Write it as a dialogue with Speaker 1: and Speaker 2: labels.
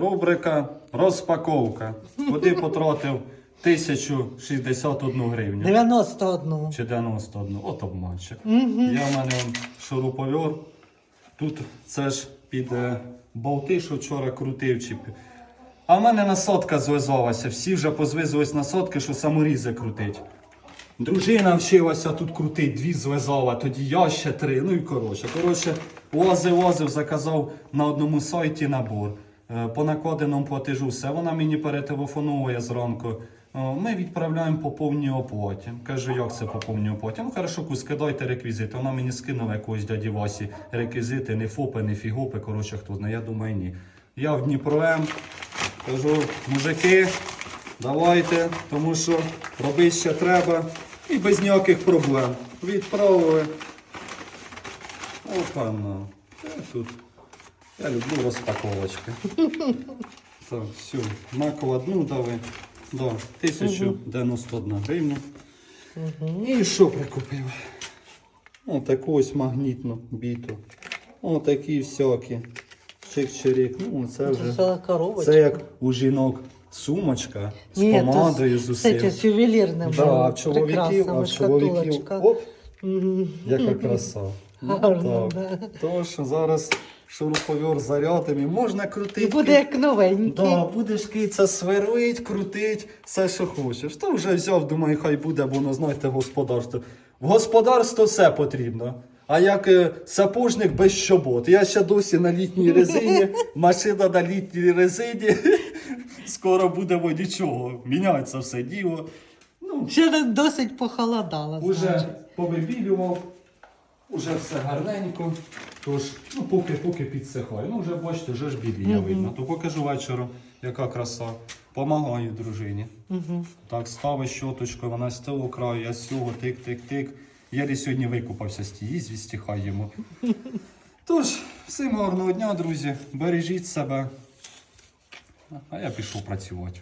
Speaker 1: Рубрика розпаковка. Куди потратив 1061 гривню.
Speaker 2: 91.
Speaker 1: Чи 91. От обманчик.
Speaker 2: Угу.
Speaker 1: Я в мене шуруповер. Тут це ж під е, болти, що вчора крутив. Чи... пі- А в мене насадка зв'язалася. Всі вже позвизувались насадки, що саморізи крутить. Дружина вчилася тут крутить, дві зв'язала, тоді я ще три. Ну і коротше. Коротше, лазив, лазив, заказав на одному сайті набор. Е, По накладеному платежу все. Вона мені перетелефонує зранку. Ми відправляємо по повній оплаті. Кажу, як це по повній оплаті? Ну хорошо, скидайте реквізити. Вона мені скинула якогось дяді Васі реквізити, не ФОПи, не фігопи. Коротше, хто знає, я думаю, ні. Я в Дніпро М. Кажу, мужики, давайте, тому що робити ще треба. І без ніяких проблем. Відправили. Опа, ну. Е, Тут. Я люблю розпаковочки. Так, все. Накладну дали. Да, 1091 гривну. І що прикупив? О, таку ось магнітну біту. О, такі всякі. Чик-чирик. Ну, це вже.
Speaker 2: Це коробочка.
Speaker 1: Це як у жінок сумочка з
Speaker 2: Ні,
Speaker 1: помадою, з усім.
Speaker 2: з ювелірним.
Speaker 1: Да, а в чоловіків, а в чоловіків. Оп, яка краса. Ну,
Speaker 2: Гарно, да.
Speaker 1: Тож зараз шуруповер зарядом і можна
Speaker 2: І буде як новенький.
Speaker 1: Да, будеш киця сверлить, крутить, все, що хочеш. То вже взяв, думаю, хай буде, бо воно, знаєте, господарство. В господарство все потрібно. А як е, сапожник без щобот. Я ще досі на літній резині, машина на літній резині. Скоро будемо нічого. Міняється все діло. Ну,
Speaker 2: Ще досить похолодало.
Speaker 1: Уже
Speaker 2: значить.
Speaker 1: повибілював, уже все гарненько. Тож, ну поки поки підсихає. Ну вже бачите, вже ж біліє
Speaker 2: Мгм.
Speaker 1: видно. То покажу вечором, яка краса. Помагаю дружині.
Speaker 2: Мгм.
Speaker 1: Так, ставить щоточку, вона з того краю, я з цього тик-тик-тик. Я десь сьогодні викупався з тієї звісті, хай йому. Тож, всім гарного дня, друзі. Бережіть себе. А я пішов працювати.